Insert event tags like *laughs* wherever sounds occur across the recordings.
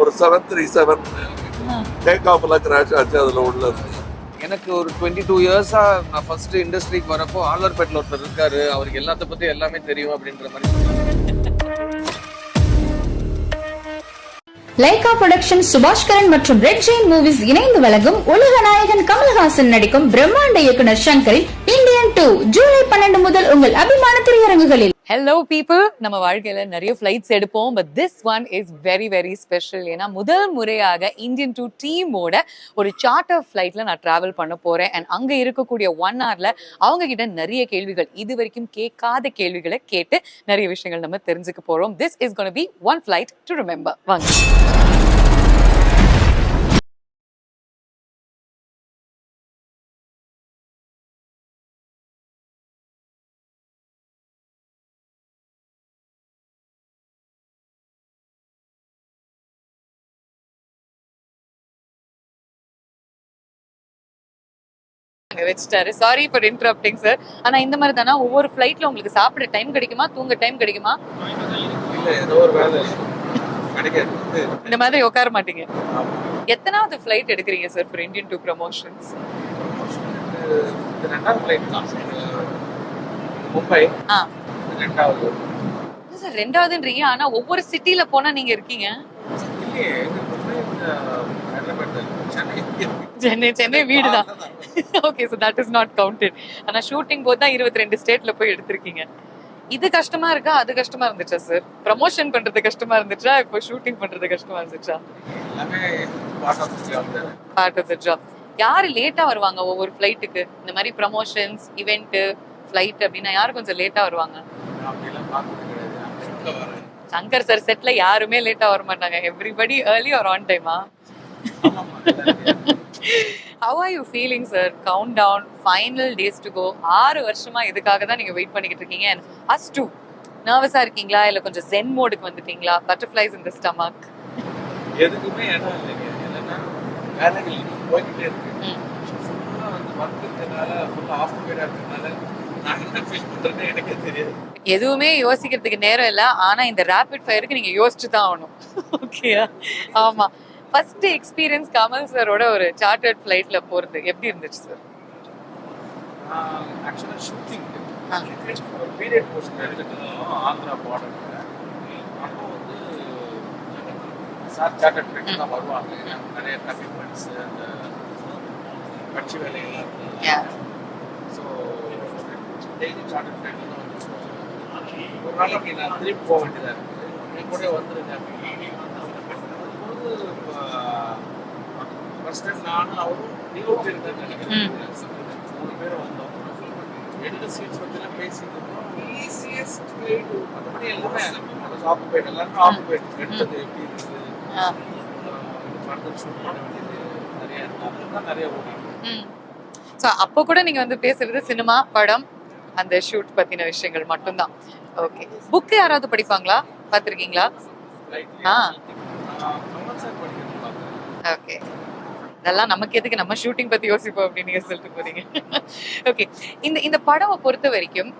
ஒரு seven three seven take ஆஃப்லாம் crash ஆச்சு அதில் உள்ளது எனக்கு ஒரு டுவெண்ட்டி டூ இயர்ஸா நான் ஃபர்ஸ்ட் இண்டஸ்ட்ரிக்கு வரப்போ ஆழ்வார்பேட்டில் ஒருத்தர் இருக்காரு. அவருக்கு எல்லாத்த பத்தி எல்லாமே தெரியும் அப்படின்ற மாதிரி லைகா புரொடக்ஷன் சுபாஷ்கரன் மற்றும் ரெட் ஜெயின் மூவிஸ் இணைந்து வழங்கும் உலக நாயகன் கமல்ஹாசன் நடிக்கும் பிரம்மாண்ட இயக்குனர் சங்கரின் இந்தியன் டூ ஜூலை பன்னெண்டு முதல் உங்கள் அபிமான திரையரங்குகளில் ஹலோ பீப்புள் நம்ம வாழ்க்கையில நிறைய ஃப்ளைட்ஸ் எடுப்போம் but this one is very very special ஏன்னா முதல் முறையாக இந்தியன் டூ டீமோட ஒரு சார்ட்டர் ஃப்ளைட்டில் நான் டிராவல் பண்ண போறேன். அண்ட் அங்க இருக்கக்கூடிய ஒன் ஹவர்ல அவங்க கிட்ட நிறைய கேள்விகள் இது வரைக்கும் கேட்காத கேள்விகளை கேட்டு நிறைய விஷயங்கள் நம்ம தெரிஞ்சுக்க போறோம். This is gonna be one flight to remember வாங்க. அங்க வச்சுட்டாரு. சாரி ஃபார் இன்டரப்டிங் சார் ஆனா இந்த மாதிரி தானே? ஒவ்வொரு ஃபிளைட்ல உங்களுக்கு சாப்பிட டைம் கிடைக்குமா? தூங்க டைம் கிடைக்குமா? இந்த மாதிரி உட்கார மாட்டீங்க. எத்தனாவது ஃபிளைட் எடுக்கிறீங்க sir for Indian two promotions Mumbai. ஆ. ரெண்டாவது. சார் ரெண்டாவதுன்றீங்க. ஆனா ஒவ்வொரு சிட்டில போனா நீங்க இருக்கீங்க? சென்னை. சென்னை சென்னை வீடு தான். Okay so that is not counted ஆனா ஷூட்டிங் போது தான் இருபத்தி ரெண்டு ஸ்டேட்ல போய் எடுத்திருக்கீங்க. இது கஷ்டமா இருக்கா? அது கஷ்டமா இருந்துச்சா சார் ப்ரமோஷன் பண்றது கஷ்டமா இருந்துச்சா? இப்போ ஷூட்டிங் பண்றது கஷ்டமா இருந்துச்சா? பார்ட் ஆஃப் த ஜாப் யாரு லேட்டா வருவாங்க ஒவ்வொரு ஃபிளைட்டுக்கு இந்த மாதிரி ப்ரமோஷன்ஸ் இவெண்ட் ஃபிளைட் அப்படின்னா யாரு கொஞ்சம் லேட்டா வருவாங்க? சங்கர் சார் செட்ல யாருமே லேட்டா வர மாட்டாங்க எவ்ரிபடி ஏர்லி ஆர் ஆன் டைமா how are you feeling sir count down final days to go ஆறு வருஷமா இதுக்காக தான் நீங்க வெயிட் பண்ணிக்கிட்டு இருக்கீங்க? அண்ட் அஸ் டூ நர்வஸா இருக்கீங்களா? இல்ல கொஞ்சம் ஜென் மோடுக்கு வந்துட்டீங்களா? பட்டர்ஃபிளைஸ் இந்த ஸ்டமக் எதுக்குமே இடம் இல்லைங்க. என்னன்னா வேலைகள் போய்கிட்டே இருக்கு. ம். ஃபுல்லாக வந்து ஒர்க் இருக்கிறதுனால ஃபுல்லாக ஆஃப்மேடாக இருக்கிறதுனால நான் என்ன ஃபீல் பண்ணுறேன்னு எனக்கே தெரியாது. எதுவுமே யோசிக்கிறதுக்கு நேரம் இல்ல. ஆனா இந்த ரேபிட் ஃபயருக்கு நீங்க யோசிச்சு தான் ஆகணும் *laughs* ஓகேயா ஆமா. ஃபர்ஸ்ட் எக்ஸ்பீரியன்ஸ் கமல் சாரோட ஒரு சார்ட்டர்ட் ஃபிளைட்ல போறது. எப்படி இருந்துச்சு சார் ஆக்சுவலாக ஷூட்டிங். ஒரு பீரியட் போஸ்ட் எடுத்துருந்தோம் ஆந்திரா பார்டரில் அப்போ வந்து சார் சார்ட்டர் ட்ரெயின் தான் வருவாங்க. நிறைய கமிட்மெண்ட்ஸ் அந்த கட்சி வேலையெல்லாம் Yeah. So daily charter train தான் வந்து ஒரு நாளைக்கு நான் திருப்பி போக வேண்டியதாக இருக்குது என் கூட வந்துருங்க ஃபர்ஸ்ட் டைம் நானும் அவரும் நியூ இருந்தேன்னு நினைக்கிறேன் மூணு பேரும் வந்தோம் ரெண்டு சீட்ஸ் பற்றிலாம் பேசிட்டு இருந்தோம் ஈஸியஸ்ட் மற்றபடி எல்லாமே ஆக்குபைட் எல்லாருமே ஆக்குபைட் எடுத்தது எப்படி இருக்குது ஃபர்தர் ஷூட் பண்ண வேண்டியது நிறைய தான் நிறைய ஓடிட்டு ஸோ அப்போ கூட நீங்க வந்து பேசுறது சினிமா படம் அந்த ஷூட் பத்தின விஷயங்கள் மட்டும்தான். ஓகே புக் யாராவது படிப்பாங்களா? பார்த்துருக்கீங்களா? ஆ. கமல் சார் படிக்கிறது பார்த்தேன் ஓகே இதெல்லாம் நமக்கு எதுக்கு? நம்ம ஷூட்டிங் பத்தி யோசிப்போம் அப்படின்னு நீங்க சொல்லிட்டு போறீங்க. ஓகே இந்த இந்த படவை பொறுத்த வரைக்கும்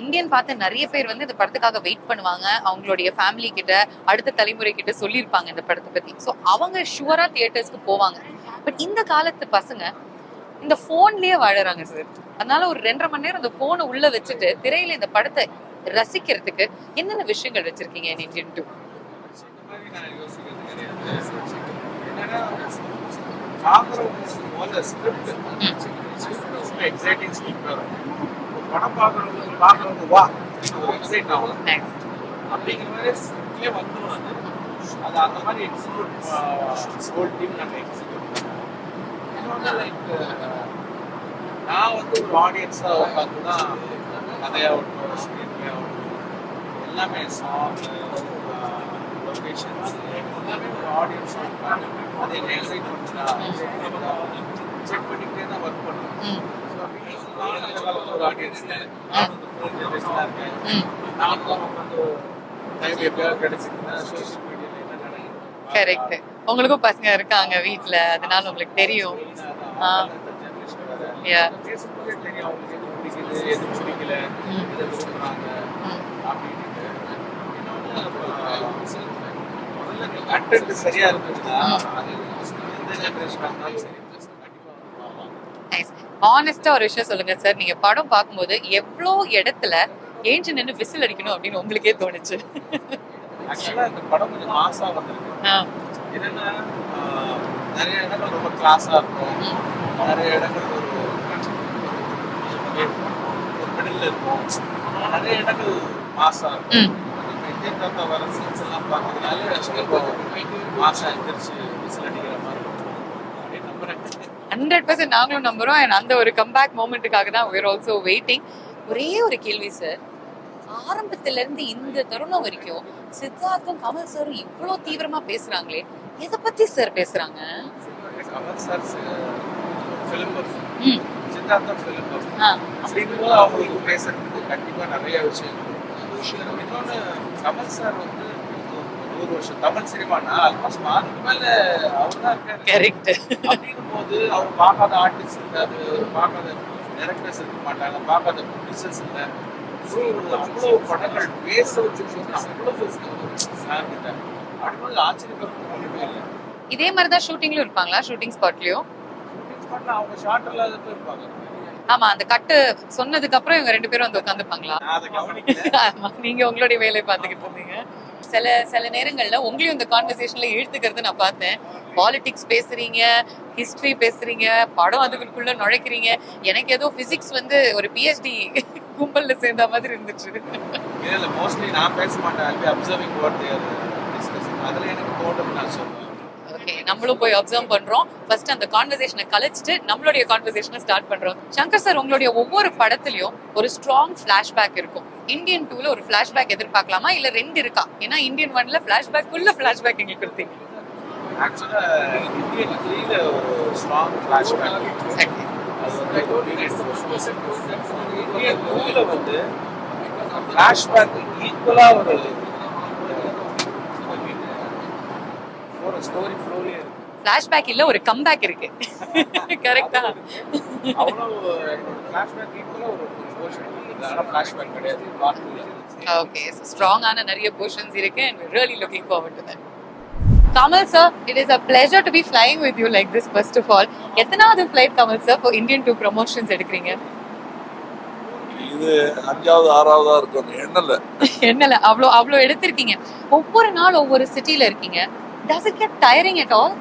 இந்தியன் பார்த்து நிறைய பேர் வந்து இந்த படத்துக்காக வெயிட் பண்ணுவாங்க. அவங்களுடைய ஃபேமிலி கிட்ட அடுத்த தலைமுறை கிட்ட சொல்லியிருப்பாங்க இந்த படத்தை பத்தி. ஸோ அவங்க ஷுவரா தியேட்டர்ஸ்க்கு போவாங்க. பட் இந்த காலத்து பசங்க இந்த போன்லயே வாழறாங்க சார் அதனால ஒரு ரெண்டரை மணி நேரம் இந்த போனை உள்ள வச்சுட்டு திரையில இந்த படத்தை ரசிக்கிறதுக்கு என்னென்ன விஷயங்கள் வச்சிருக்கீங்க in இந்தியன் டூ இந்த பார்க்குறவங்க முதல்ல ஸ்கிரிப்ட் ஸ்கிரிப்ட் ரொம்ப எக்ஸைட்டிங் ஸ்கிரிப்ட் படம் பார்க்குறவங்க பார்க்குறவங்க வா ஒரு எக்ஸைட் ஆகும் அப்படிங்கிற மாதிரி ஸ்கிரிப்ட்லேயே வந்துடும் அது அது அந்த மாதிரி எக்ஸிக்யூட் ஹோல் டீம் நாங்கள் எக்ஸிக்யூட் பண்ணுவோம் இன்னொன்று லைக் நான் வந்து ஒரு ஆடியன்ஸாக உட்காந்து தான் கதையாகட்டும் ஸ்க்ரீன் ஆகட்டும் எல்லாமே சாங் லொக்கேஷன்ஸ் எல்லாமே ஆடியன்ஸ் அது என்ன எக்ஸைட் பண்ணுறா செக் பண்ணிக்கிட்டே தான் ஒர்க் காலத்தில் ஒரு ஆடியன்ஸ் நான் வந்து ஃபோன் ஜென்ரேஷனாக இருக்கேன் நானும் வந்து டைம் எப்பயாவது கிடைச்சிருந்தா சோஷியல் மீடியாவில் என்ன நடக்குது கரெக்ட் உங்களுக்கும் பசங்க இருக்காங்க வீட்ல அதனால உங்களுக்கு தெரியும். பிடிக்கல கண்டென்ட் சரியா அது எந்த இருந்தாலும் சரி ஆனஸ்டா ஒரு விஷயம் சொல்லுங்க சார் நீங்க படம் பார்க்கும்போது எவ்வளோ இடத்துல ஏஞ்சி நின்று விசில் அடிக்கணும் அப்படின்னு உங்களுக்கே தோணுச்சு? ஆக்சுவலா இந்த படம் கொஞ்சம் மாசா வந்திருக்கு. என்னன்னா நிறைய இடங்கள் ரொம்ப கிளாஸா இருக்கும். நிறைய இடங்கள் ஒரு ஒரு மிடில் இருக்கும். நிறைய இடங்கள் மாசா இருக்கும். இந்தியன் தாத்தா வர சீன்ஸ் எல்லாம் பார்த்ததுனால மாசா எந்திரிச்சு விசில் அடிக்கிற மாதிரி அப்படின்னு நம்புறேன். ஹண்ட்ரட் பர்சன்ட் நாங்களும் நம்புறோம். அந்த ஒரு கம்பேக் மூமெண்ட்டுக்காக தான் we're ஆல்சோ வெயிட்டிங் ஒரே ஒரு கேள்வி சார் ஆரம்பத்துல இருந்து இந்த தருணம் வரைக்கும் சித்தார்த்தும் கமல் சாரும் இவ்வளோ தீவிரமா பேசுறாங்களே. எதை பத்தி சார் பேசுறாங்க? கமல் சார் ஃபிலிம் ம். சித்தார்த்தா ஃபிலிம் ஆ, அப்படிங்கும்போது அவங்களுக்கு பேசுறதுக்கு கண்டிப்பா நிறைய விஷயம். இன்னொன்னு கமல் சார் வந்து நூறு வருஷம். தமிழ் சினிமானா ஆல்மோஸ்ட் அதுக்கு மேல அவர் தான் இருக்காரு. கரெக்ட் அப்படிங்கும் போது அவர் பார்க்காத ஆர்டிஸ்ட் இருக்காது பார்க்காத டைரக்டர்ஸ் இருக்க மாட்டாங்க பார்க்காத ப்ரொடியூசர்ஸ் இல்லை. So, அவ்வளோ படங்கள் பேச வச்சுருக்கோம் அவ்வளோ சார் கிட்ட. அப்படிங்கும்போது ஆச்சரியப்படுறது ஒன்றுமே இல்லை. இதே மாதிரி தான் ஷூட்டிங்லயும் இருப்பாங்களா ஷூட்டிங் ஸ்பாட்லயும் அவங்க ஷார்ட் இல்லாத பேர் இருப்பாங்க. ஆமா அந்த கட்டு சொன்னதுக்கு அப்புறம் இவங்க ரெண்டு பேரும் வந்து உட்காந்துப்பாங்களா நீங்க உங்களுடைய வேலையை பார்த்துக்கிட்டு இருந்தீங்க. சில சில நேரங்கள்ல உங்களையும் இந்த கான்வர்சேஷன்ல இழுத்துக்கிறது நான் பார்த்தேன். பாலிடிக்ஸ் பேசுறீங்க ஹிஸ்டரி பேசுறீங்க படம் அதுக்குள்ள நுழைக்கிறீங்க. எனக்கு ஏதோ பிசிக்ஸ் வந்து ஒரு பிஹெச்டி கும்பல்ல சேர்ந்த மாதிரி இருந்துச்சு. இல்ல மோஸ்ட்லி நான் பேச மாட்டேன். அப்சர்விங் வாட் தேர் டிஸ்கஸிங் அதுல எனக்கு தோட்டம் நான் சொல்லுவேன் ஓகே நம்மளும் போய் அப்சர்வ் பண்றோம். ஃபர்ஸ்ட் அந்த கான்வர்சேஷனை கலைச்சிட்டு நம்மளுடைய கான்வர்சேஷனை ஸ்டார்ட் பண்றோம். சங்கர் சார் உங்களுடைய ஒவ்வொரு படத்துலயும் ஒரு ஸ்ட்ராங் ஃபிளாஷ்பேக் இருக்கும். இந்தியன் டூல ஒரு ஃபிளாஷ்பேக் எதிர்பார்க்கலாமா? இல்ல ரெண்டு இருக்கா? ஏன்னா இந்தியன் ஒன்ல ஃபிளாஷ்பேக் உள்ள ஃபிளாஷ்பேக் எங்களுக்கு கொடுத்தீங்க. ஆக்சுவலா இந்தியன் த்ரீல ஒரு ஸ்ட்ராங் ஃபிளாஷ்பேக் இந்தியன் டூல வந்து ஃபிளாஷ்பேக் ஈக்குவலா ஒரு ஒரு ஸ்டோரி ஃப்ளோலே இருக்கு. ஃபிளாஷ்பேக் இல்ல ஒரு கம்பேக் இருக்கு. கரெக்டா அவ்வளோ ஃபிளாஷ்பேக் ஈக்குவலா ஒரு ஃபிளாஷ்பேக் கிடையாது ஓகே ஸ்ட்ராங்கான நிறைய போர்ஷன்ஸ் இருக்கு and really looking forward to that Kamal sir it is a pleasure to be flying with you like this first of all எத்தனாவது ஃப்ளைட் கமல் சார் இப்போ இந்தியன் டூ ப்ரொமோஷன்ஸ் எடுக்கிறீங்க? இது அஞ்சாவது ஆறாவதா இருக்கும் எண்ணல என்னல அவ்வளோ அவ்வளோ எடுத்திருக்கீங்க. ஒவ்வொரு நாள் ஒவ்வொரு சிட்டில இருக்கீங்க. Does it get tiring at all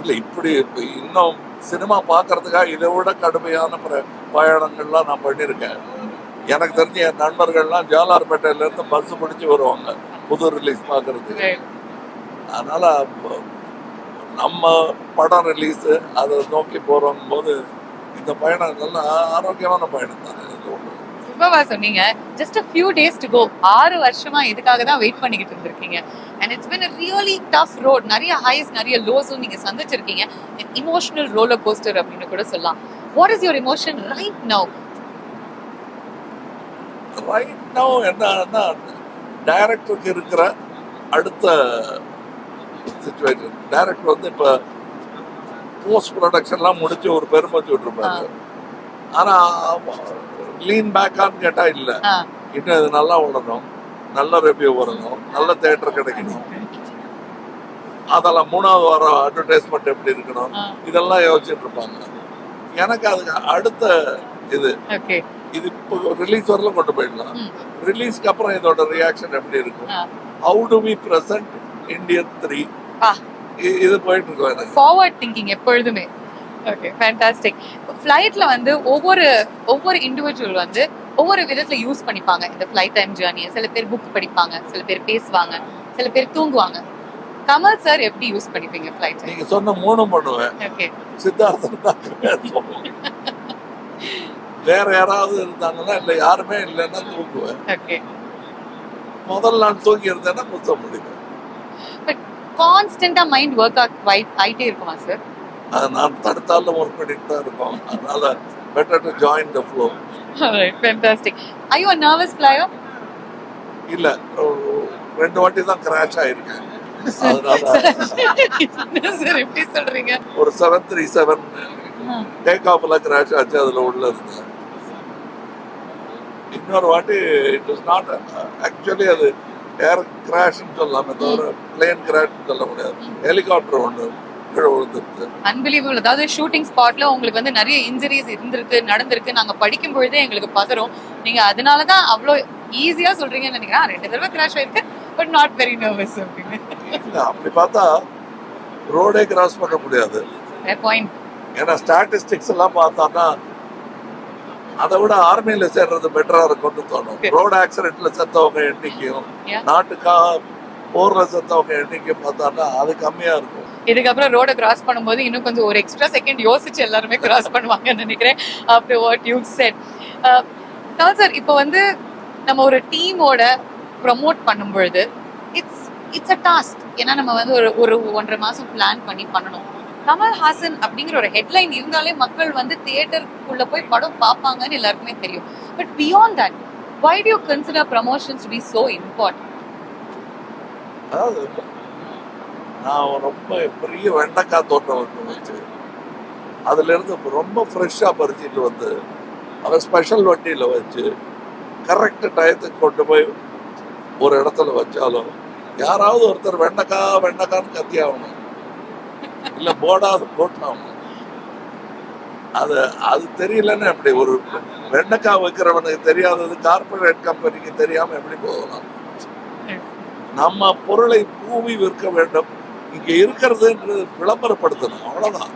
இல்ல இப்படி இப்ப இன்னும் சினிமா பார்க்கறதுக்காக இதை விட கடுமையான பிர- பயணங்கள்லாம் நான் பண்ணியிருக்கேன். எனக்கு தெரிஞ்ச என் நண்பர்கள்லாம் ஜாலார்பேட்டையில இருந்து பஸ் பிடிச்சு வருவாங்க புது ரிலீஸ் பார்க்கறதுக்கு. அதனால நம்ம படம் ரிலீஸ் அதை நோக்கி போறோம் போது இந்த பயணம் நல்லா ஆரோக்கியமான பயணம் தானே சூப்பரா சொன்னீங்க. Just a few days to go ஆறு வருஷமா இதுக்காக தான் வெயிட் பண்ணிக்கிட்டு இருந்திருக்கீங்க. And it's a really tough road நிறைய ஹைஸ் நிறைய லோஸும் நீங்க சந்திச்சிருக்கீங்க. இமோஷனல் ரோலர் கோஸ்டர் அப்படின்னு கூட சொல்லலாம். What is your emotion right now right no என்னன்னா டைரக்டருக்கு இருக்கிற அடுத்த சுச்சுவேஷன் டைரக்டர் வந்து இப்போ போஸ்ட் ப்ரொடக்ஷன்லாம் முடிச்சு ஒரு பெருமை சொல்லிருப்பாரு ஆனா லீன் பேக்கான்னு கேட்டா இல்ல. இன்னும் இது நல்லா ஓடணும் நல்ல ரிவ்யூ வரணும். நல்ல தேட்டர் கிடைக்கணும். அதெல்லாம் மூணாவது வாரம் அட்வர்டைஸ்மெண்ட் எப்படி இருக்கணும்? இதெல்லாம் யோசிச்சுட்டு இருப்பாங்க. எனக்கு அதுக்கு அடுத்த இது. இது இப்போ ரிலீஸ் வரலாம் கொண்டு போயிடலாம். ரிலீஸ்க்கு அப்புறம் இதோட ரியாக்ஷன் எப்படி இருக்கும். How do we present Indian three. இது போயிட்டு இருக்கோம் ஃபார்வர்ட் திங்கிங் எப்பொழுதுமே. ஓகே ஃபேண்டாஸ்டிக் ஃப்ளைட்ல வந்து ஒவ்வொரு ஒவ்வொரு இண்டிவிஜுவல் வந்து ஒவ்வொரு விதத்துல யூஸ் பண்ணிப்பாங்க இந்த ஃப்ளைட் டைம் ஜேர்னியை சில பேர் புக் படிப்பாங்க சில பேர் பேசுவாங்க சில பேர் தூங்குவாங்க. கமல் சார் எப்படி யூஸ் பண்ணிப்பீங்க ஃப்ளைட் நீங்க சொன்ன மூணும் பண்ணுவேன். ஓகே சொல்லுவேன். வேற யாராவது இருந்தாங்கன்னா இல்ல யாருமே இல்லைன்னா தூங்குவேன். ஓகே முதல் நாள் தூங்கி இருந்தேன்னா முத்த முடியும் கான்ஸ்டன்டா மைண்ட் ஒர்க் ஆயிட்டே இருக்குமா சார் அது நான் தடுத்தாலும் ஒர்க் பண்ணிட்டு தான் இருக்கோம். அதனால better to join the flow fantastic ஐயோ நர்வஸ் ஃப்ளையர் இல்ல ரெண்டு வாட்டி தான் கிராஷ் ஆயிருக்கேன். *laughs* ஒரு செவன் த்ரீ செவன் டேக் ஆஃப்ல கிராஷ் ஆச்சு அதுல உள்ள இருந்தேன். இன்னொரு வாட்டி இட் இஸ் நாட் ஆக்சுவலி அது ஏர் கிராஷ்னு சொல்லலாமே தவிர பிளேன் கிராஷ்னு சொல்ல முடியாது. ஹெலிகாப்டர் ஒன்று அன்பிலீவபிள் அதாவது ஷூட்டிங் ஸ்பாட்ல உங்களுக்கு வந்து நிறைய இன்ஜுரிஸ் இருந்திருக்கு நடந்திருக்கு. நாங்க படிக்கும் பொழுதே எங்களுக்கு பதறும். நீங்க அதனால தான் அவ்வளோ ஈஸியா சொல்றீங்கன்னு நினைக்கிறேன். "ஆ, ரெண்டு தடவை கிராஷ் ஆயிருக்கு. பட் நாட் வெரி நர்வஸ் அப்படின்னு. அப்படி பார்த்தா ரோடே கிராஸ் பண்ண முடியாது. பாயிண்ட் ஏன்னா ஸ்டாட்டிஸ்டிக்ஸ் எல்லாம் பார்த்தோம்னா அதை விட ஆர்மியில சேர்றது பெட்டரா இருக்கும்னு தோணும். ரோடு ஆக்சிடென்ட்ல செத்தவங்க எண்ணிக்கையும். நாட்டுக்காக போர்ல செத்தவங்க எண்ணிக்கையும் பார்த்தோம்னா அது கம்மியா இருக்கும். இதுக்கப்புறம் ரோட கிராஸ் பண்ணும்போது இன்னும் கொஞ்சம் ஒரு எக்ஸ்ட்ரா செகண்ட் யோசிச்சு எல்லாருமே கிராஸ் பண்ணுவாங்கன்னு நினைக்கிறேன். After what you said sir இப்போ வந்து நம்ம ஒரு டீமோட ப்ரமோட் பண்ணும் பொழுது இட்ஸ் இட்ஸ் அ டாஸ்க் ஏன்னா நம்ம வந்து ஒரு ஒரு ஒன்றரை மாசம் பிளான் பண்ணி பண்ணணும். கமல்ஹாசன் அப்படிங்கிற ஒரு ஹெட்லைன் இருந்தாலே மக்கள் வந்து தியேட்டருக்குள்ள போய் படம் பார்ப்பாங்கன்னு எல்லாருக்குமே தெரியும். But beyond that why do you consider promotions be so important நான் ரொம்ப பெரிய வெண்டைக்காய் தோட்டம் ஒன்று வச்சு அதுல இருந்து ரொம்ப ஃப்ரெஷ்ஷாக பறிச்சிட்டு வந்து அதை ஸ்பெஷல் வண்டியில் வச்சு கரெக்ட் டயத்துக்கு கொண்டு போய் ஒரு இடத்துல வச்சாலும் யாராவது ஒருத்தர் வெண்டைக்காய் வெண்டைக்கான்னு கத்தி ஆகணும். இல்லை போடாது போட்டாகணும் அது அது தெரியலன்னு எப்படி ஒரு வெண்டைக்காய் வைக்கிறவனுக்கு தெரியாதது கார்பரேட் கம்பெனிக்கு தெரியாம எப்படி போகலாம்? நம்ம பொருளை பூவி விற்க வேண்டும். இங்க இருக்கிறதுன்றது விளம்பரப்படுத்தணும். அவ்வளவுதான்.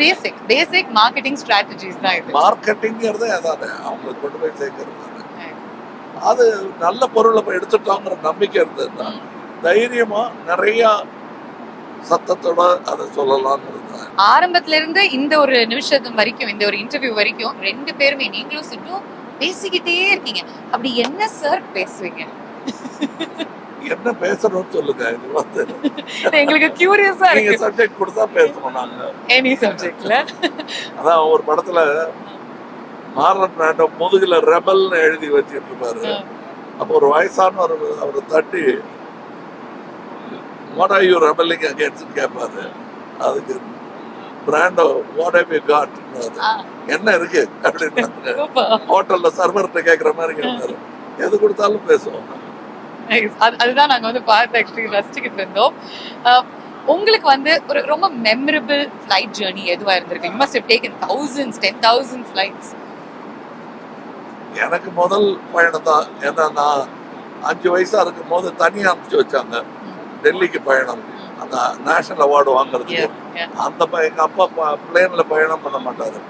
பேசிக் பேசிக் மார்க்கெட்டிங் ஸ்ட்ராட்டஜிஸ் தான் இது. மார்க்கெட்டிங்கிறதே அதானே. அவங்களுக்கு கொண்டு போய் சேர்க்கறது. அது நல்ல பொருளை போய் எடுத்துட்டோங்கிற நம்பிக்கை இருந்ததுன்னா தைரியமா நிறைய சத்தத்தோட அதை தான். ஆரம்பத்துல இருந்து இந்த ஒரு நிமிஷத்து வரைக்கும் இந்த ஒரு இன்டர்வியூ வரைக்கும் ரெண்டு பேருமே நீங்களும் சிட்டும் பேசிக்கிட்டே இருக்கீங்க. அப்படி என்ன சார் பேசுவீங்க? *laughs* என்ன பேசணும்னு சொல்லுங்க. இது வந்து எங்களுக்கு கியூரியஸா நீங்க சப்ஜெக்ட் கொடுத்தா பேசணும் நாங்க. எனி சப்ஜெக்ட்ல அதான் ஒரு படத்துல மாரன் பிராண்டோ முதுகுல ரெபல்னு எழுதி வச்சிட்டு இருப்பாரு. அப்போ ஒரு வயசான ஒரு அவரை தட்டி what are you rebelling against கேட்பாரு அதுக்கு Brando what have you got என்ன இருக்கு? அப்படின்னு ஹோட்டல்ல சர்வர்கிட்ட கேட்குற மாதிரி கேட்பாரு எது கொடுத்தாலும் பேசுவோம். அதுதான் நாங்க வந்து பார்த்து ஆக்சுவலி ரசிச்சுக்கிட்டு இருந்தோம். உங்களுக்கு வந்து ஒரு ரொம்ப மெமரபிள் ஃபிளைட் ஜேர்னி எதுவா இருந்திருக்கு? You must have taken thousands ten thousand flights எனக்கு முதல் பயணம் தான். ஏன்னா நான் அஞ்சு வயசா இருக்கும் போது தனியா அனுப்பிச்சு வச்சாங்க. டெல்லிக்கு பயணம். அந்த நேஷனல் அவார்டு வாங்குறதுக்கு. அந்த எங்க அப்பா பிளேன்ல பயணம் பண்ண மாட்டாரு.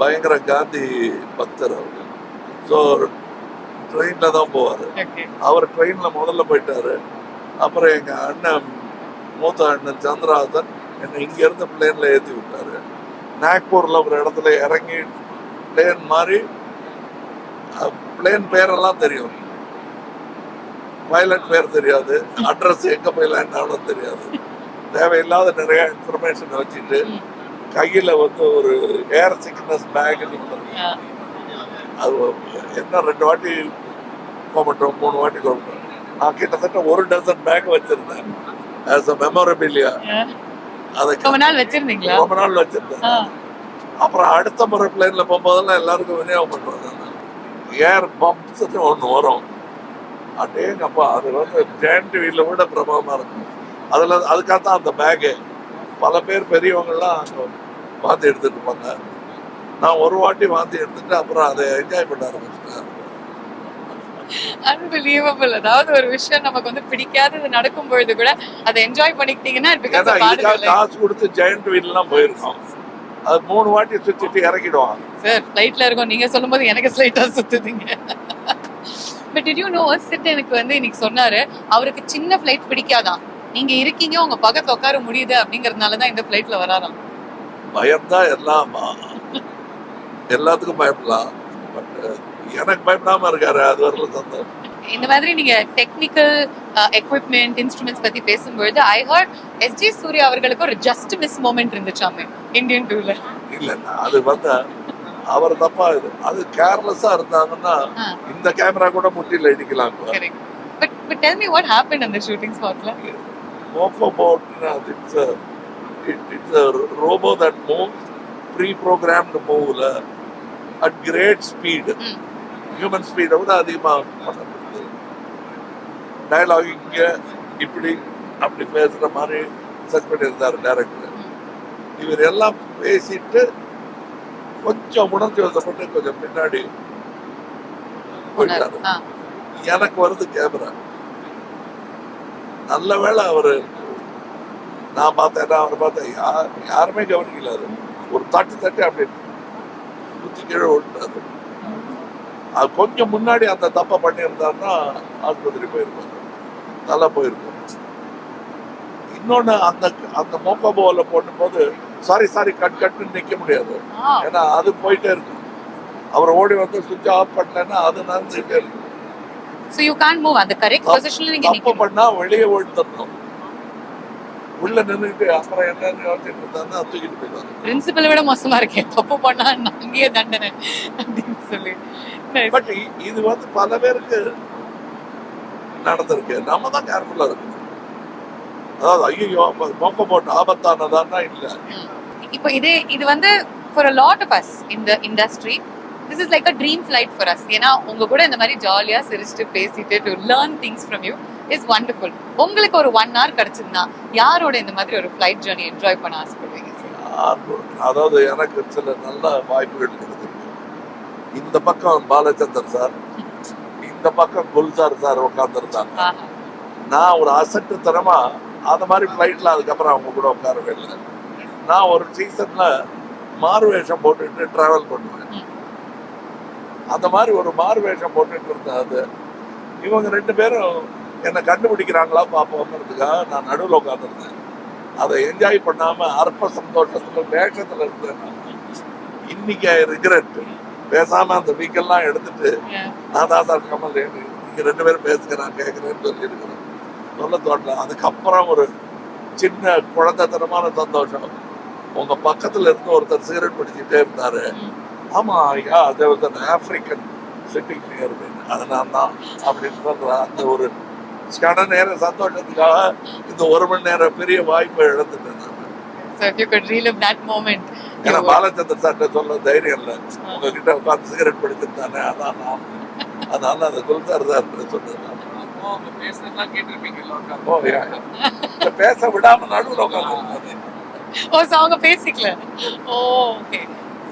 பயங்கர காந்தி பக்தர் அவரு. ஸோ ட்ரெயின்ல தான் போவாரு. அவர் ட்ரெயின்ல முதல்ல போயிட்டாரு. அப்புறம் எங்க அண்ணன் மூத்த அண்ணன் சந்திரஹாசன் என்னை இங்க இருந்து பிளேன்ல ஏத்தி விட்டாரு. நாக்பூர்ல ஒரு இடத்துல இறங்கி பிளேன் மாதிரி பிளேன் பேரெல்லாம் தெரியும். பைலட் பேர் தெரியாது. அட்ரஸ் எங்க போய் லேண்ட் ஆகணும் தெரியாது. தேவையில்லாத நிறைய இன்ஃபர்மேஷன் வச்சுட்டு. கையில வந்து ஒரு ஏர் சிக்னஸ் பேக்னு அது என்ன ரெண்டு வாட்டி போகட்டும் மூணு வாட்டி போகட்டும் நான் கிட்டத்தட்ட ஒரு டசன் பேக் வச்சிருந்தேன். ஆஸ் அ மெமரபிலியா அதை ரொம்ப நாள் வச்சிருந்தீங்களா? ரொம்ப நாள் வச்சிருந்தேன். அப்புறம் அடுத்த முறை பிளேன்ல போகும்போதெல்லாம் எல்லாருக்கும் விநியோகம் பண்ணுவாங்க ஏர் பம்ப்ஸ் ஒன்று வரும். அடேங்கப்பா அது வந்து ஜெயண்ட் வீல்ல விட பிரபலமா இருக்கும். அதுல அதுக்காக தான் அந்த பேகு பல பேர் பெரியவங்கெல்லாம் அங்க வாந்தி எடுத்துட்டு இருப்பாங்க நான் ஒரு வாட்டி வாந்தி எடுத்துட்டு அப்புறம் அதை என்ஜாய் பண்ண ஆரம்பிச்சிட்டேன். அன்பிலீவபிள் அதாவது ஒரு விஷயம் நமக்கு வந்து பிடிக்காதது நடக்கும் பொழுது கூட அதை என்ஜாய் பண்ணிக்கிட்டீங்கன்னா. காசு கொடுத்து ஜெயண்ட் வீல்லாம் போயிருக்கோம். அது மூணு வாட்டி சுத்திட்டு இறக்கிடுவாங்க. சார் ஃப்ளைட்ல இருக்கோம். நீங்க சொல்லும்போது எனக்கு ஸ்லைட்டா சுத்துதீங்க. But did you know sit எனக்கு வந்து இன்னைக்கு சொன்னாரு அவருக்கு சின்ன ஃப்ளைட் பிடிக்காதான். நீங்க இருக்கீங்க உங்க பக்கத்துல உட்கார முடியுது அப்படிங்கறதுனால தான் இந்த ஃப்ளைட்ல வராராம். பயம்தான் எல்லாம். எல்லாத்துக்கும் பயப்படலாம். பட் எனக்கு பயப்படாம இருக்காரு அது வரல சந்தோஷம். இந்த மாதிரி நீங்க டெக்னிக்கல் எக்யூப்மெண்ட் இன்ஸ்ட்ருமெண்ட்ஸ் பத்தி பேசும்பொழுது I heard S G Surya அவர்களுக்கு ஒரு ஜஸ்ட் மிஸ் மூமெண்ட் இருந்துச்சாமே இந்தியன் டூல இல்ல அது வந்து அவர் தப்பா இது. அது கேர்லெஸ்ஸா இருந்தாங்கன்னா. இந்த கேமரா கூட முட்டில இடிக்கலாம் but but tell me what happen அந்த ஷூட்டிங் ஸ்பாட்ல mofo bot it's it's robo that move pre programmed மூவ்ல at great speed. Human ஸ்பீடை விட அதிகமாக டயலாக் இங்க இப்படி அப்படி பேசுற மாதிரி செட் பண்ணியிருந்தாரு டேரக்டர் இவர் எல்லாம் பேசிட்டு கொஞ்சம் உணர்ச்சி வசப்பட்டு கொஞ்சம் பின்னாடி போயிட்டாரு. எனக்கு வருது கேமரா நல்ல வேளை அவரு நான் பார்த்தேன் அவரை பார்த்தேன் யார் யாருமே கவனிக்கல ஒரு தட்டு தட்டி அப்படி குத்தி கீழே விட்டாரு அது கொஞ்சம் முன்னாடி அந்த தப்பை பண்ணியிருந்தாருன்னா ஆஸ்பத்திரி போயிருப்பாரு நல்லா போயிருக்கும் இன்னொன்னு அந்த அந்த மோக்க போல போடும்போது சாரி சாரி கட் கட்டுன்னு நிக்க முடியாது. ஏன்னா அது போயிட்டே இருக்கும் அவர் ஓடி வந்து சுவிட்ச் ஆஃப் பண்ணலன்னா அது நடந்துட்டே இருக்கும் So you can't move. அந்த கரெக்ட் தப்பு- பொசிஷன்ல நீங்க தப்பு. பண்ணா வெளியே ஓடித்தரணும் உள்ள நின்னுட்டு அப்புறம் என்னன்னு யோசிச்சுட்டு இருந்தாருன்னா தூக்கிட்டு போயிடுவாங்க. பிரின்சிபல் விட மோசமா இருக்கேன் தப்பு பண்ணா அங்கேயே தண்டனை அப்படின்னு சொல்லி. பட் இது வந்து பல பேருக்கு நடந்திருக்கு. நம்ம தான் கேர்ஃபுல்லா இருக்கணும். அதாவது ஐயோ மொக்க போட்டு ஆபத்தானதான்னா இல்ல. இப்போ இதே இது வந்து for a lot of us இந்த industry this is like a dream flight for us ஏன்னா உங்க கூட இந்த மாதிரி ஜாலியா சிரிச்சுட்டு பேசிட்டு to learn things from you is wonderful உங்களுக்கு ஒரு ஒன் ஹவர் கிடைச்சிருந்தா யாரோட இந்த மாதிரி ஒரு ஃபிளைட் ஜேர்னி என்ஜாய் பண்ண ஆசைப்படுவீங்க? அதாவது எனக்கு சில நல்ல வாய்ப்புகள் கிடைச்சிருக்கு இந்த பக்கம் பாலச்சந்தர் சார் இந்த பக்கம் குல்சார் சார் உட்காந்துருந்தாங்க. நான் ஒரு அசட்டு தரமா அந்த மாதிரி ஃப்ளைட்ல அதுக்கப்புறம் அவங்க கூட உட்காரவே இல்லை. நான் ஒரு சீசன்ல மாறு வேஷம் போட்டுட்டு டிராவல் பண்ணுவேன். அந்த மாதிரி ஒரு மாறு வேஷம் போட்டுட்டு இருந்தேன் அது. இவங்க ரெண்டு பேரும் என்னை கண்டுபிடிக்கிறாங்களா பார்ப்போங்கிறதுக்காக நான் நடுவில் உட்காந்துருந்தேன் அதை என்ஜாய் பண்ணாமல் அற்ப சந்தோஷத்தில் வேஷத்துல இருந்தேன் நான். இன்னைக்கு ரிக்ரெட் பேசாமல் அந்த வீக்கெல்லாம் எடுத்துட்டு நான் தான் சார் கமல் நீங்க ரெண்டு பேரும் பேசுகிறேன் கேட்குறேன்னு சொல்லியிருக்கிறேன். சொல்லி இருக்கிறேன் சொல்ல தோட்டல அதுக்கப்புறம் ஒரு சின்ன குழந்தைத்தனமான சந்தோஷம். உங்க பக்கத்தில் இருந்து ஒருத்தர் சிகரெட் பிடிச்சிக்கிட்டே இருந்தாரு. ஆமா ஐயா அது ஒருத்தர் ஆப்பிரிக்கன் சிட்டிங் நியர் அது நான் தான் அப்படின்னு சொல்ற அந்த ஒரு கன நேர சந்தோஷத்துக்காக இந்த ஒரு மணி நேரம் பெரிய வாய்ப்பை இழந்துட்டேன் நான் ஏன்னா. பாலச்சந்திர சார்ட்ட சொல்ல தைரியம் இல்லை உங்ககிட்ட உட்காந்து சிகரெட் பிடிச்சிருந்தானே அதான் நான் அதனால அந்த குல்சார் சார் சொன்னது. ஓ பேச விடாம நடுவுல உட்காந்து so அவங்க பேசிக்கல. Oh, okay.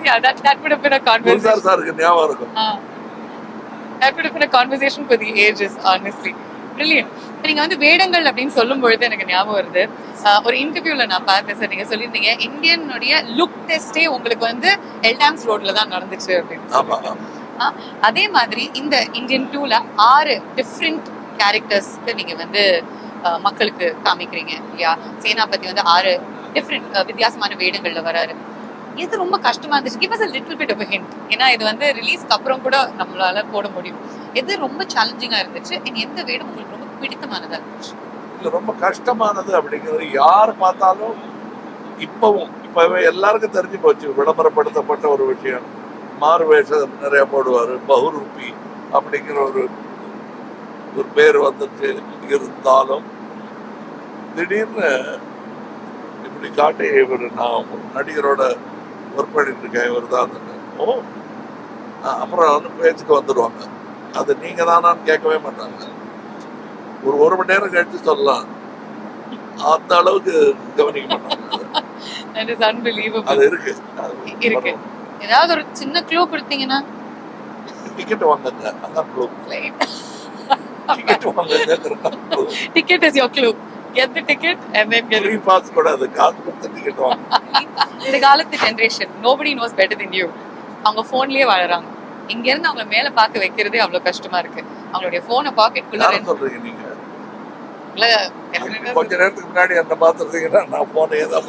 Yeah, that that would have been a conversation. Ah. That would have been a conversation for the ages, honestly. Brilliant. இப்ப நீங்க வந்து வேடங்கள் அப்படின்னு சொல்லும் பொழுது எனக்கு ஞாபகம் வருது ஆஹ் ஒரு இன்டர்வியூல நான் பார்த்தேன் சார் நீங்க சொல்லியிருந்தீங்க இந்தியனுடைய லுக் டெஸ்டே உங்களுக்கு வந்து எல்டாம்ஸ் ரோட்ல தான் நடந்துச்சு அப்படின்னு. ஆ, அதே மாதிரி இந்த இந்தியன் டூல ஆறு டிஃப்ரெண்ட் கேரக்டர்ஸ்க்கு நீங்க வந்து மக்களுக்கு காமிக்கிறீங்க இல்லையா சேனாபதி வந்து ஆறு டிஃப்ரெண்ட் வித்தியாசமான வேடங்கள்ல வராரு எது ரொம்ப கஷ்டமா இருந்துச்சு. Give us a little bit of hint ஏன்னா இது வந்து ரிலீஸ்க்கு அப்புறம் கூட நம்மளால போட முடியும். எது ரொம்ப சேலஞ்சிங்கா இருந்துச்சு. and எந்த வேடம் உங்களுக்கு ரொம்ப பிடித்தமானதா இருந்துச்சு? இது ரொம்ப கஷ்டமானது அப்படிங்கிறது யார் பார்த்தாலும் இப்பவும் இப்பவே எல்லாருக்கும் தெரிஞ்சு போச்சு. விளம்பரப்படுத்தப்பட்ட ஒரு விஷயம். மாறு வேஷம் நிறைய போடுவார். பகுரூபி அப்படிங்கிற ஒரு ஒரு பேர் வந்துட்டு இருந்தாலும் திடீர்னு இப்படி காட்டி இவர் நான் நடிகரோட ஒர்க் பண்ணிட்டு இருக்கேன் இவர் தான் ஓ. அப்புறம் வந்து பேச்சுக்கு வந்துடுவாங்க. அது நீங்க தானான்னு கேட்கவே மாட்டாங்க. ஒரு ஒரு மணி நேரம் கழிச்சு சொல்லலாம். அந்த அளவுக்கு கவனிக்க மாட்டாங்க. அது இருக்கு. இருக்கு. ஏதாவது ஒரு சின்ன க்ளூ கொடுத்தீங்கன்னா. டிக்கெட் வாங்குங்க. அதான் க்ளூ டிக்கெட் வாங்குங்க. Ticket is your clue get the ticket and then get free pass கூட அது காசு கொடுத்து டிக்கெட் வாங்க. இந்த காலத்து generation nobody knows better than you அவங்க போன்லயே வாழறாங்க. இங்க இருந்து அவங்கள மேல பார்க்க வைக்கிறதே அவ்வளவு கஷ்டமா இருக்கு. அவங்களுடைய போனை பாக்கெட்டுக்குள்ள யாரை ரெண்டு சொல்றீங்க நீங்க? கொஞ்ச நேரத்துக்கு முன்னாடி என்ன பார்த்துருந்தீங்கன்னா நான் போனே தான்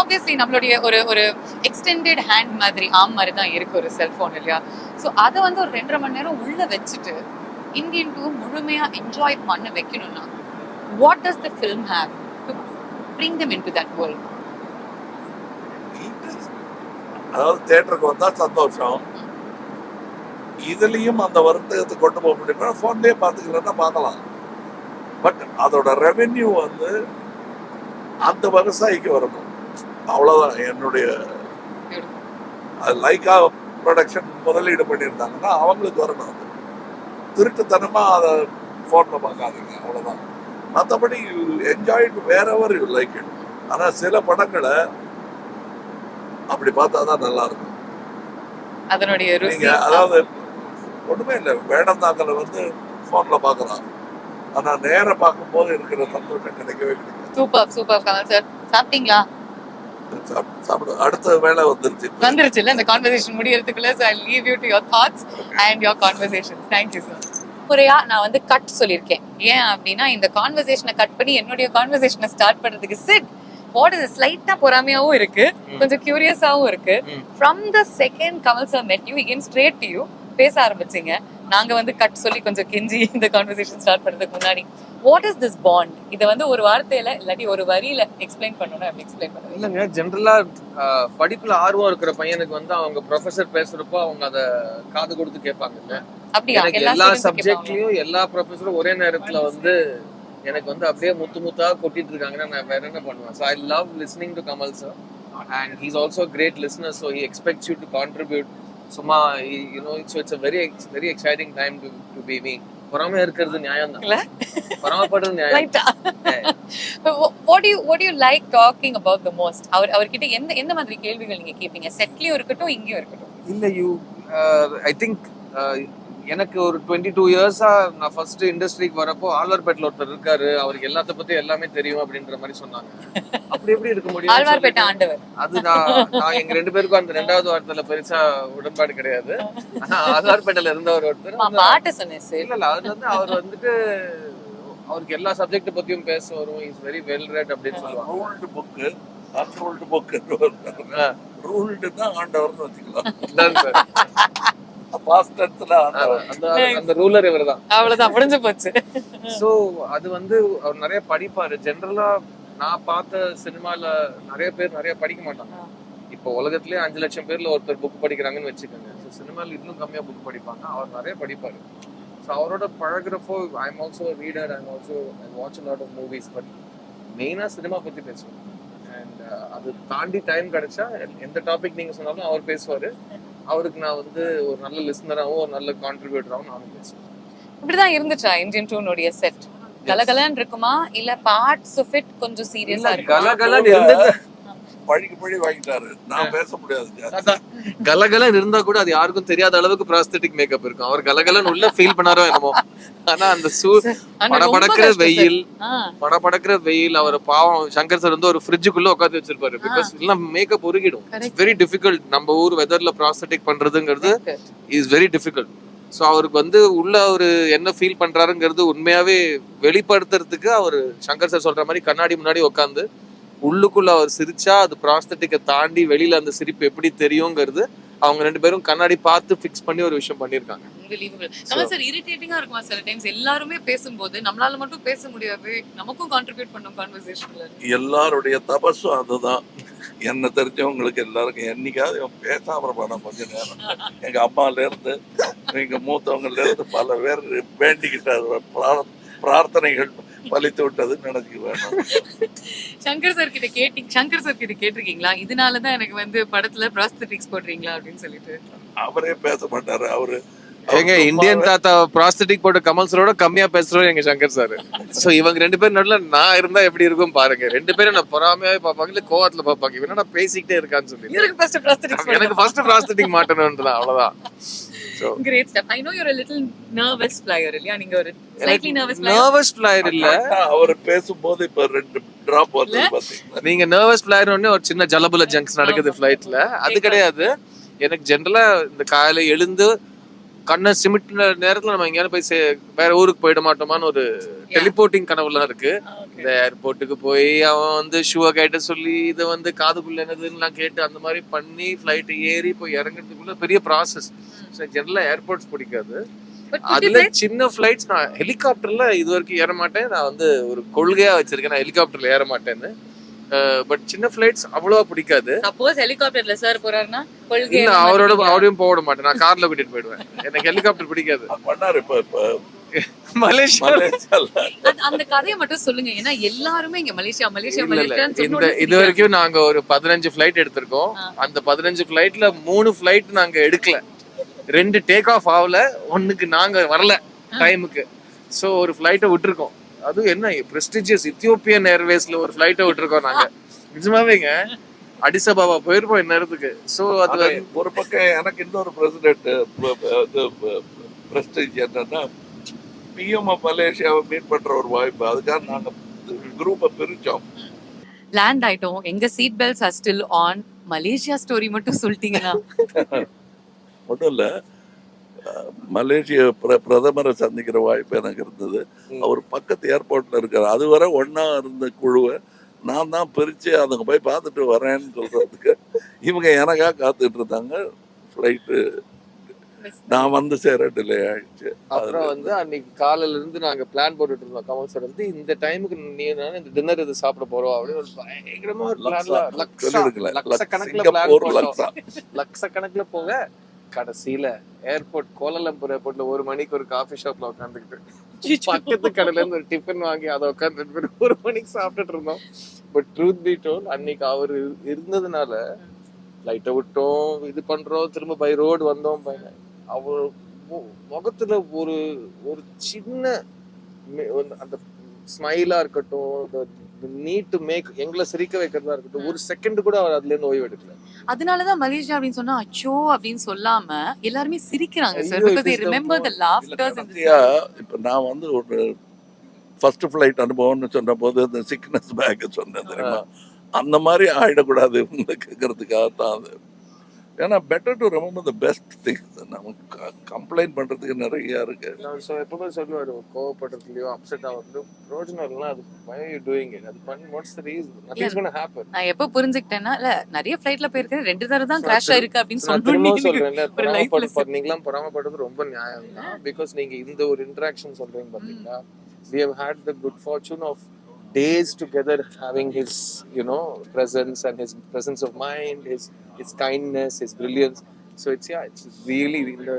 ஆப்வியஸ்லி நம்மளுடைய ஒரு ஒரு எக்ஸ்டெண்டட் ஹேண்ட் மாதிரி ஆம் மாதிரி தான் இருக்கு ஒரு செல்போன் இல்லையா? ஸோ அதை வந்து ஒரு ரெண்டரை மணி நேரம் உள்ள வச்சுட்டு இந்தியன் டூ முழுமையா என்ஜாய் பண்ண வைக்கணும்னா does the film have to bring them in to that world அதாவது தேட்டருக்கு வந்தா சந்தோஷம். இதுலயும் அந்த வருத்தத்தை கொண்டு போக முடியுமா? போன்லயே பாத்துக்கலன்னா பார்க்கலாம். பட் அதோட ரெவென்யூ வந்து அந்த விவசாயிக்கு வரணும். அவ்வளவுதான். என்னுடைய லைக்கா ப்ரொடக்ஷன் முதலீடு பண்ணியிருந்தாங்கன்னா அவங்களுக்கு வரணும். அது திருட்டுத்தனமா அதை ஃபோனில் பார்க்காதீங்க. அவ்வளோதான் மற்றபடி என்ஜாய் வேற எவர் யூ லைக் இட் ஆனால் சில படங்களை அப்படி பார்த்தா தான் நல்லா இருக்கும். அதனுடைய நீங்க அதாவது ஒண்ணுமே இல்லை. வேடந்தாங்கலை வந்து ஃபோனில் பார்க்கலாம். ஆனால் நேர பார்க்கும்போது இருக்கிற சந்தோஷம் கிடைக்கவே கிடைக்காது. சூப்பர் சூப்பர் கமல் சார் சாப்பிட்டீங்களா? சாப்பிடு- சாப்பிடு அடுத்த வேலை வந்துருச்சு. வந்துருச்சுல்ல இந்த கான்வர்சேஷன் முடியறதுக்குள்ள leave you to your thoughts and your conversations thank you sir. முறையா நான் வந்து கட் சொல்லியிருக்கேன். ஏன் அப்படின்னா இந்த கான்வர்சேஷனை கட் பண்ணி என்னுடைய கான்வர்சேஷனை ஸ்டார்ட் பண்றதுக்கு சிட் வாட் இஸ் ஸ்லைட்டா பொறாமையாவும் இருக்கு. கொஞ்சம் கியூரியஸாவும் இருக்கு. From the second Kamal sir met you he came straight to you பேச ஆரம்பிச்சீங்க. நாங்க வந்து கட் சொல்லி கொஞ்சம் கெஞ்சி *laughs* இந்த கான்வர்சேஷன் ஸ்டார்ட் பண்றதுக்கு முன்னாடி. வாட் இஸ் திஸ் பாண்ட் இதை வந்து ஒரு வார்த்தையில இல்லாட்டி ஒரு வரியில எக்ஸ்பிளைன் பண்ணணும் அப்படி எக்ஸ்பிளைன் பண்ணுவீங்க இல்லைங்க ஜென்ரலா படிப்புல ஆர்வம் இருக்கிற பையனுக்கு வந்து அவங்க ப்ரொஃபசர் பேசுறப்போ அவங்க அத காது கொடுத்து கேட்பாங்கல்ல எல்லா? சப்ஜெக்ட்லயும் எல்லா ப்ரொஃபஸரும் ஒரே நேரத்துல வந்து எனக்கு வந்து அப்படியே முத்து முத்தா கொட்டிட்டு இருக்காங்கன்னா நான் வேற என்ன பண்ணுவேன்? So I love listening to Kamal sir and he's also great listener so he expects you to contribute சும்மா you know it's it's very very exciting time to to be me பொறாம இருக்கிறது நியாயம் தான் இல்ல? பொறாமப்படுறது நியாயம். Do you what do you like talking about the most? அவர் அவர்கிட்ட எந்த எந்த மாதிரி கேள்விகள் நீங்க கேட்பீங்க செட்லயும் இருக்கட்டும் இங்கேயும் இருக்கட்டும். இல்ல யூ ஐ திங்க் எனக்கு ஒரு டுவெண்ட்டி டூ இயர்ஸா நான் ஃபர்ஸ்ட் இண்டஸ்ட்ரிக்கு வரப்போ ஆழ்வார்பேட்டில் ஒருத்தர் இருக்காரு. அவருக்கு எல்லாத்த பத்தி எல்லாமே தெரியும் அப்படின்ற மாதிரி சொன்னாங்க. அப்படி எப்படி இருக்க முடியும் அது நான் நான் எங்க ரெண்டு பேருக்கும் அந்த ரெண்டாவது வாரத்துல பெருசா உடன்பாடு கிடையாது. ஆனா ஆழ்வார்பேட்டையில இருந்தவர் ஒருத்தர். இல்ல இல்ல அது வந்து அவர் வந்துட்டு அவருக்கு எல்லா சப்ஜெக்ட் பத்தியும் பேச வரும். இஸ் வெரி வெல் ரெட் அப்படின்னு சொல்லுவாங்க. ரூல்டு புக்கு அன்ரூல்டு புக்கு ரூல்டுன்னா ஆண்டவர்னு வச்சுக்கலாம். அந்த அந்த ரூலர் இவர் தான் அவ்வளவுதான் முடிஞ்சு போச்சு. சோ அது வந்து அவர் நிறைய படிப்பாரு. ஜென்ரலா நான் பார்த்த சினிமால நிறைய பேர் நிறைய படிக்க மாட்டாங்க. இப்போ உலகத்திலேயே அஞ்சு லட்சம் பேர்ல ஒருத்தர் புக் படிக்கிறாங்கன்னு வச்சுக்கோங்க. ஸோ சினிமால இன்னும் கம்மியா புக் படிப்பாங்க. அவர் நிறைய படிப்பாரு. ஸோ அவரோட பழகுறப்போ I am also reader I also I watch lot of movies but மெயினா சினிமா பத்தி பேசுவோம். அண்ட் அது தாண்டி டைம் கிடைச்சா எந்த டாபிக் நீங்க சொன்னாலும் அவர் பேசுவாரு. அவருக்கு நான் வந்து ஒரு நல்ல லிசனராகவும் ஒரு நல்ல கான்ட்ரிபியூட்டராகவும் நானும் பேசுவேன் இப்படிதான் இருந்துச்சா இந்தியன் டூனுடைய செட் கலகலன்னு இருக்குமா? இல்ல பார்ட்ஸ் ஆஃப் இட் கொஞ்சம் சீரியஸா இருக்குமா? கலகலன்னு இருந்தது. பழிக்கு பழி வாங்கிட்டாரு. நான் பேச முடியாது. கலகலன்னு இருந்தா கூட அது யாருக்கும் தெரியாத அளவுக்கு ப்ராஸ்தட்டிக் மேக்கப் இருக்கும். அவர் கலகலன்னு உள்ள ஃபீல் பண்ணாரோ என்னமோ. ஆனா அந்த சூ படபடக்கிற. வெயில் படபடக்கிற வெயில் அவர் பாவம் சங்கர் சார் வந்து ஒரு ஃப்ரிட்ஜுக்குள்ள உட்காந்து வச்சிருப்பாரு. பிகாஸ் இல்ல மேக்கப் உருகிடும். வெரி டிஃபிகல்ட் நம்ம ஊர் வெதர்ல ப்ராஸ்தட்டிக் பண்றதுங்கிறது. இஸ் வெரி டிஃபிகல்ட் ஸோ அவருக்கு வந்து உள்ள அவரு என்ன ஃபீல் பண்றாருங்கிறது உண்மையாவே வெளிப்படுத்துறதுக்கு அவர் சங்கர் சார் சொல்ற மாதிரி கண்ணாடி முன்னாடி உட்காந்து உள்ளுக்குள்ள அவர் சிரிச்சா அது ப்ராஸ்தட்டிக்கை தாண்டி வெளியில அந்த சிரிப்பு எப்படி தெரியுங்கிறது அவங்க ரெண்டு பேரும் கண்ணாடி பார்த்து ஃபிக்ஸ் பண்ணி ஒரு விஷயம். கமல் சார் இரிட்டேட்டிங்கா இருக்குமா சில டைம்ஸ் எல்லாருமே பேசும்போது நம்மளால மட்டும் பேச முடியாது. நமக்கும் கான்ட்ரிபியூட் பண்ணும் கான்வர்சேஷன்ல எல்லாருடைய தபஸும் அதுதான். என்ன தெரிஞ்சவங்களுக்கு எல்லாருக்கும் என்னைக்காவது இவன் பேசாம இருப்பானா கொஞ்ச நேரம். எங்க அம்மால இருந்து எங்க மூத்தவங்கல இருந்து பல பேர் வேண்டிக்கிட்டாரு பிரார்த்த- பிரார்த்தனைகள். பலித்து விட்டதுன்னு நினைச்சுக்க வேணும். சங்கர் சார் கிட்ட கேட்டீங்க சங்கர் சார் கிட்ட கேட்டிருக்கீங்களா? இதனாலதான் எனக்கு வந்து படத்துல ப்ராஸ்தட்டிக்ஸ் போடுறீங்களா அப்படின்னு சொல்லிட்டு. அவரே பேச மாட்டாரு. அவரு ஏங்க இந்தியன் தாத்தா ப்ராஸ்தட்டிக் போட்ட கமல் சரோட கம்மியா பேசுறோம் எங்க சங்கர் சார் சோ இவங்க ரெண்டு பேரும் நடுல நான் இருந்தா எப்படி இருக்கும் பாருங்க. ரெண்டு பேரும் நான் பொறாமையாவே பார்ப்பாங்க இல்ல கோவத்துல பார்ப்பாங்க. இவன் நான் பேசிக்கிட்டே இருக்கான்னு சொல்லி எனக்கு ஃபர்ஸ்ட் ப்ராஸ்தட்டிக் மாட்டணும்ன்றதான் அவ்வளவுதான். Great step I know you're a little nervous flyer இல்லையா? நீங்க ஒரு slightly nervous flyer. Nervous flyer இல்ல. அவர் பேசும்போது இப்ப ரெண்டு டிராப் வந்து பாத்தீங்களா? நீங்க நர்வஸ் பிளேயர் ஒண்ணு ஒரு சின்ன ஜலபுல ஜங்க்ஸ் நடக்குது ஃபிளைட்ல அது கிடையாது. எனக்கு ஜென்ரலா இந்த காலையில எழுந்து கண்ணை சிமிட்டின நேரத்துல நம்ம எங்கேயாவது போய் சே- வேற ஊருக்கு போயிட மாட்டோமான்னு ஒரு டெலிபோர்ட்டிங் கனவுலாம் இருக்கு. இந்த ஏர்போர்ட்டுக்கு போய் அவன் வந்து ஷூவை கேட்ட சொல்லி இதை வந்து காதுக்குள்ள என்னதுன்னு கேட்டு அந்த மாதிரி பண்ணி ஃபிளைட் ஏறி போய் இறங்குறதுக்குள்ள பெரிய ப்ராசஸ் ஜெனரலா ஏர்போர்ட்ஸ் பிடிக்காது. அதுல சின்ன ஃபிளைட்ஸ் நான் ஹெலிகாப்டர்ல இது வரைக்கும் ஏற மாட்டேன். நான் வந்து ஒரு கொள்கையா வச்சிருக்கேன். நான் ஹெலிகாப்டர்ல ஏற மாட்டேன்னு. பட் சின்ன ஃபிளைட்ஸ் அவ்வளவா பிடிக்காது. சப்போஸ் ஹெலிகாப்டர்ல சார் போறாருன்னா இல்ல அவரோட அவரையும் போக விட மாட்டேன். நான் கார்ல கூட்டிட்டு போயிடுவேன். எனக்கு ஹெலிகாப்டர் பிடிக்காது. பண்ணாரு இப்ப மலேசியா அந்த- கதையை மட்டும் சொல்லுங்க. ஏன்னா எல்லாருமே இங்க மலேசியா மலேசியா இந்த இது வரைக்கும் நாங்க ஒரு பதினஞ்சு ஃபிளைட் எடுத்திருக்கோம். அந்த பதினஞ்சு ஃபிளைட்ல மூணு ஃபிளைட் நாங்க எடுக்கல. ரெண்டு டேக் ஆஃப் ஆகல. ஒண்ணுக்கு நாங்க வரல டைமுக்கு ஸோ ஒரு ஃப்ளைட்டை விட்டுருக்கோம். அதுவும் என்ன பிரஸ்டிஜியஸ் இத்தியோப்பியன் ஏர்வேஸ்ல ஒரு ஃப்ளைட்டை விட்டுருக்கோம் நாங்க. நிஜமாவேங்க அடிசபாபா போயிருப்போம் இந்நேரத்துக்கு. ஸோ அது ஒரு பக்கம் எனக்கு இன்னொரு பிரசிடென்ட் பிரஸ்டேஜ் என்னன்னா பிஎம் மலேசியாவை மீட் பண்ற ஒரு வாய்ப்பு. அதுக்காக நாங்க குரூப்பை பிரிச்சோம். லேண்ட் ஆயிட்டோம். எங்க seat belts are still on Malaysia story மட்டும் சொல்லிட்டீங்கன்னா *laughs* ஒன்றும் இல்லை. மலேசிய பிர பிரதமரை சந்திக்கிற வாய்ப்பு எனக்கு இருந்தது. அவர் பக்கத்து ஏர்போர்ட்ல இருக்கார். அதுவரை ஒண்ணா இருந்த குழுவை நான் தான் பிரிச்சு அதுங்க போய் பார்த்துட்டு வரேன்னு சொல்றதுக்கு இவங்க எனக்கா காத்துட்டு இருந்தாங்க. ஃப்ளைட்டு நான் வந்து சேர டிலே ஆயிடுச்சு. அப்புறம் வந்து அன்னைக்கு காலையில இருந்து நாங்க பிளான் போட்டுட்டு இருந்தோம். கமல் சார் வந்து இந்த டைமுக்கு நீ இந்த டின்னர் இது சாப்பிட போறோம்? அப்படின்னு ஒரு பயங்கரமா ஒரு பிளான்ல போட்டோம். லக்ஸா. லட்சக்கணக்குல போக கடைசியில ஏர்போர்ட் கோலாலம்பூர் ஏர்போர்ட்ல ஒரு மணிக்கு ஒரு காஃபி ஷாப்ல உட்காந்துக்கிட்டு பக்கத்து கடையில இருந்து ஒரு டிஃபன் வாங்கி அதை உட்காந்து ஒரு மணிக்கு சாப்பிட்டுட்டு இருந்தோம். பட் ட்ரூத் பி டோல் அன்னைக்கு அவர் இருந்ததுனால லைட்டை விட்டோம் இது பண்றோம் திரும்ப பை ரோடு வந்தோம். அவர் முகத்துல ஒரு ஒரு சின்ன அந்த ஸ்மைலா இருக்கட்டும் நீட் டு மேக் எங்களை சிரிக்க வைக்கிறதா இருக்கட்டும் ஒரு செகண்ட் கூட அவர் அதுல இருந்து ஓய்வு எடுக்கல. அதனாலதான் மலேசியா அப்படின்னு சொன்னா அச்சோ அப்படின்னு சொல்லாம எல்லாருமே சிரிக்கிறாங்க sir because remember the laughters இப்ப நான் வந்து ஒரு ஃபர்ஸ்ட் ஃபிளைட் அனுபவம்னு சொன்ன போது இந்த சிக்னஸ் பேக் சொன்னேன் தெரியுமா? அந்த மாதிரி ஆயிடக்கூடாது தான் அது. ஏன்னா better to remember the best things நமக்கு கம்ப்ளைண்ட் பண்றதுக்கு நிறைய இருக்கு. நான் so எப்பவுமே சொல்லுவாரு கோவப்படுறதுலயோ அப்செட் ஆகுறதுலயோ பிரோஜனம் இல்லைன்னா அது why are you doing it. அது பண்ணி what's the reason gonna happen நான் எப்ப புரிஞ்சுக்கிட்டேன்னா இல்ல நிறைய ஃபிளைட்ல போயிருக்கேன் ரெண்டு தடவை தான் கிராஷ் ஆயிருக்கு அப்படின்னு சொன்னோம் சொல்றேன்ல. நீங்களாம் பொறாமப்படுறது ரொம்ப நியாயம் தான் பிகாஸ் நீங்க இந்த ஒரு இன்டராக்ஷன் சொல்றீங்க பாத்தீங்களா? We have had the good fortune of days together having his you know presence and his presence of mind his his kindness his brilliance. So it's yeah it's really இந்த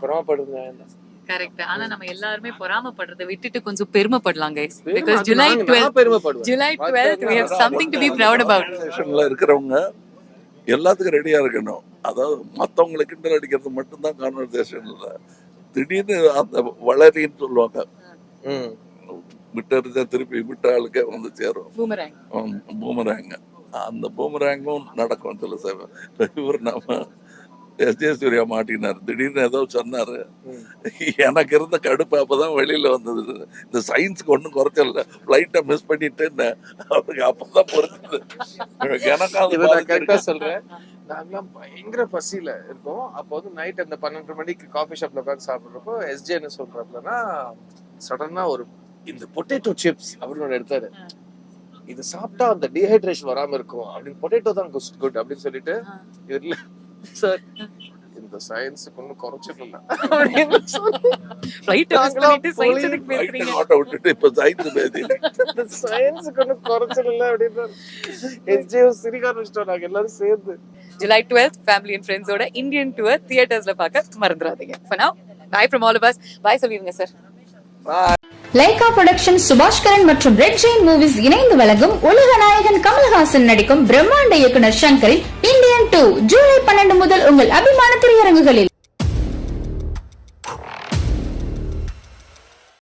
தான் correct ஆனா நம்ம எல்லாருமே பொறாமப்படுறதை விட்டுட்டு கொஞ்சம் பெருமைப்படலாம் கைஸ் பெருமை, பிகாஸ் ஜூலை நாங்க- 12 நான் பெருமைப்படுவேன் July 12 we have something to be proud about. இருக்கிறவங்க எல்லாத்துக்கும் ரெடியா இருக்கணும். அதாவது மத்தவங்களை கிண்டல் அடிக்கிறது மட்டும்தான் கான்வர்சேஷன் இல்ல திடீர்னு அந்த வளரின்னு சொல்லுவாங்க. ம் விட்டு திருப்பி விட்ட ஆளுக்கே வந்து சேரும். பூமராங் பூமராங்க அந்த பூமராங்கும் நடக்கும் சில சேவை இவர் நம்ம எஸ். ஜே. சூர்யா மாட்டினார். திடீர்னு ஏதோ சொன்னாரு. எனக்கு இருந்த கடுப்பு அப்பதான் வெளியில வந்தது. இந்த சயின்ஸுக்கு ஒன்றும் குறைச்சல ஃப்ளைட்டை மிஸ் பண்ணிட்டேன்னு அவருக்கு அப்பதான் புரிஞ்சது. எனக்கு அது இதை நான் கரெக்டா பாதிச்சிருக்கு. சொல்றேன். நாங்களாம் பயங்கர பசியில இருக்கோம். அப்போ வந்து நைட் அந்த பன்னெண்டு மணிக்கு காஃபி ஷாப்ல உட்காந்து சாப்பிடுறப்போ எஸ்ஜே என்ன சொல்றாப்லன்னா சடனா ஒரு இந்த பொட்டேட்டோ சிப்ஸ் அப்படின்னு ஒன்று எடுத்தாரு. இது சாப்பிட்டா அந்த டீஹைட்ரேஷன் வராம இருக்கும். அப்படின்னு பொட்டேட்டோ தான் குட் அப்படின்னு சொல்லிட்டு இதுல சார் இந்த சயின்ஸுக்கு ஒன்றும் போய் நோட்டை விட்டுட்டு இப்ப சயின்ஸ் பேசி. சயின்ஸுக்கு ஒன்றும் குறைச்சிடல அப்படின்னு எஸ்ஜே சிரிக்க ஆரம்பிச்சிட்டோம் நாங்க எல்லாரும் சேர்ந்து. ஜூலை 12th ஃபேமிலி அண்ட் ஃப்ரெண்ட்ஸோட இந்தியன் டூர் தியேட்டர்ஸ்ல பார்க்க மறந்துடாதீங்க all of us. Bye சொல்லிருங்க சார் லைகா புரொடக்ஷன் சுபாஷ்கரன் மற்றும் ரெட் ஜெயின் மூவிஸ் இணைந்து வழங்கும் உலக நாயகன் கமல்ஹாசன் நடிக்கும் பிரம்மாண்ட இயக்குனர் சங்கரின் இந்தியன் டூ ஜூலை பன்னெண்டு முதல் உங்கள் அபிமான திரையரங்குகளில்